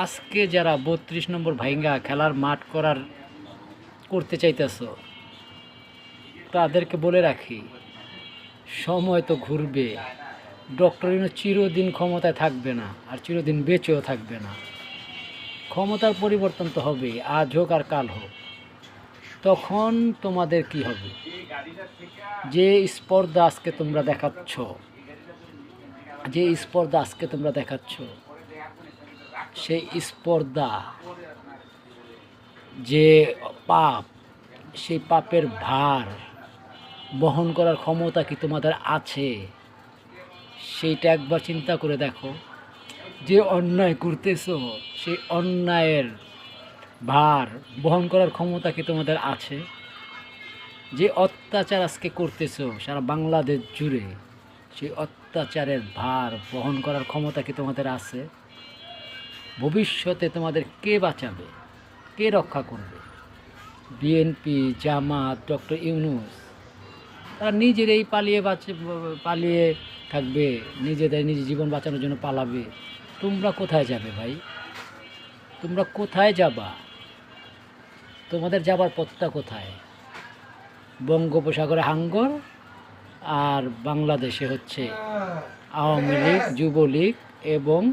আজকে যারা বত্রিশ নম্বর ভাইঙ্গা খেলার মাঠ করার করতে চাইতেছ, তাদেরকে বলে রাখি, সময় তো ঘুরবে। ডক্টরিনও চিরদিন ক্ষমতায় থাকবে না আর চিরদিন বেঁচেও থাকবে না। ক্ষমতার পরিবর্তন তো হবে আজ হোক আর কাল হোক। তখন তোমাদের কি হবে? যে স্পর্ধা আজকে তোমরা দেখাচ্ছ, যে স্পর্ধা আজকে তোমরা দেখাচ্ছ সেই স্পর্ধা যে পাপ, সেই পাপের ভার বহন করার ক্ষমতা কি তোমাদের আছে? সেইটা একবার চিন্তা করে দেখো। যে অন্যায় করতেছো, সেই অন্যায়ের ভার বহন করার ক্ষমতা কি তোমাদের আছে? যে অত্যাচার আজকে করতেছো, সারা বাংলাদেশ জুড়ে, সেই অত্যাচারের ভার বহন করার ক্ষমতা কি তোমাদের আছে? ভবিষ্যতে তোমাদের কে বাঁচাবে? কে রক্ষা করবে? বিএনপি জামাত, ডক্টর ইউনুস, তারা নিজেরাই পালিয়ে বাঁচে, পালিয়ে থাকবে, নিজেদের নিজের জীবন বাঁচানোর জন্য পালাবে। তোমরা কোথায় যাবে ভাই? তোমরা কোথায় যাবা? তোমাদের যাবার পথটা কোথায়? বঙ্গোপসাগরে হাঙ্গর আর বাংলাদেশে হচ্ছে আওয়ামী লীগ, যুবলীগ এবং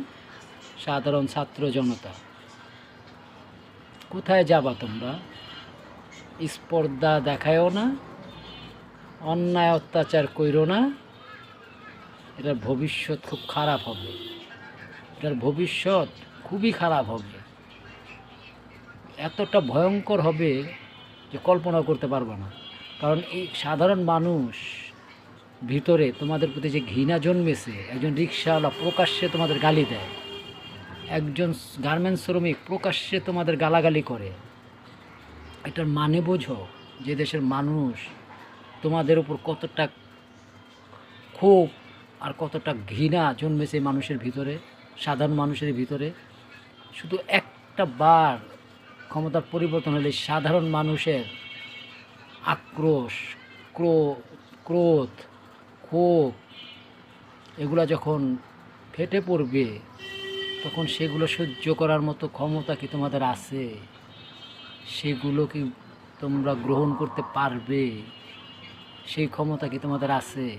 সাধারণ ছাত্র জনতা। কোথায় যাবা তোমরা? স্পর্ধা দেখায়ও না, অন্যায় অত্যাচার কইরো না। এটার ভবিষ্যৎ খুব খারাপ হবে। এটার ভবিষ্যৎ খুবই খারাপ হবে। এতটা ভয়ঙ্কর হবে যে কল্পনা করতে পারব না। কারণ এই সাধারণ মানুষ ভিতরে তোমাদের প্রতি যে ঘৃণা জন্মেছে, একজন রিক্সাওয়ালা প্রকাশ্যে তোমাদের গালি দেয়। একজন গার্মেন্টস শ্রমিক প্রকাশ্যে তোমাদের গালাগালি করে। এটার মানে বোঝো যে দেশের মানুষ তোমাদের উপর কতটা ক্ষোভ আর কতটা ঘৃণা জন্মেছে মানুষের ভিতরে, সাধারণ মানুষের ভিতরে। শুধু একটা বার ক্ষমতার পরিবর্তন হলে সাধারণ মানুষের আক্রোশ, ক্রো, ক্রোধ, ক্ষোভ, এগুলা যখন ফেটে পড়বে তখন সেগুলো সহ্য করার মতো ক্ষমতা কি তোমাদের আছে? সেগুলো কি তোমরা গ্রহণ করতে পারবে? সেই ক্ষমতা কি তোমাদের আছে?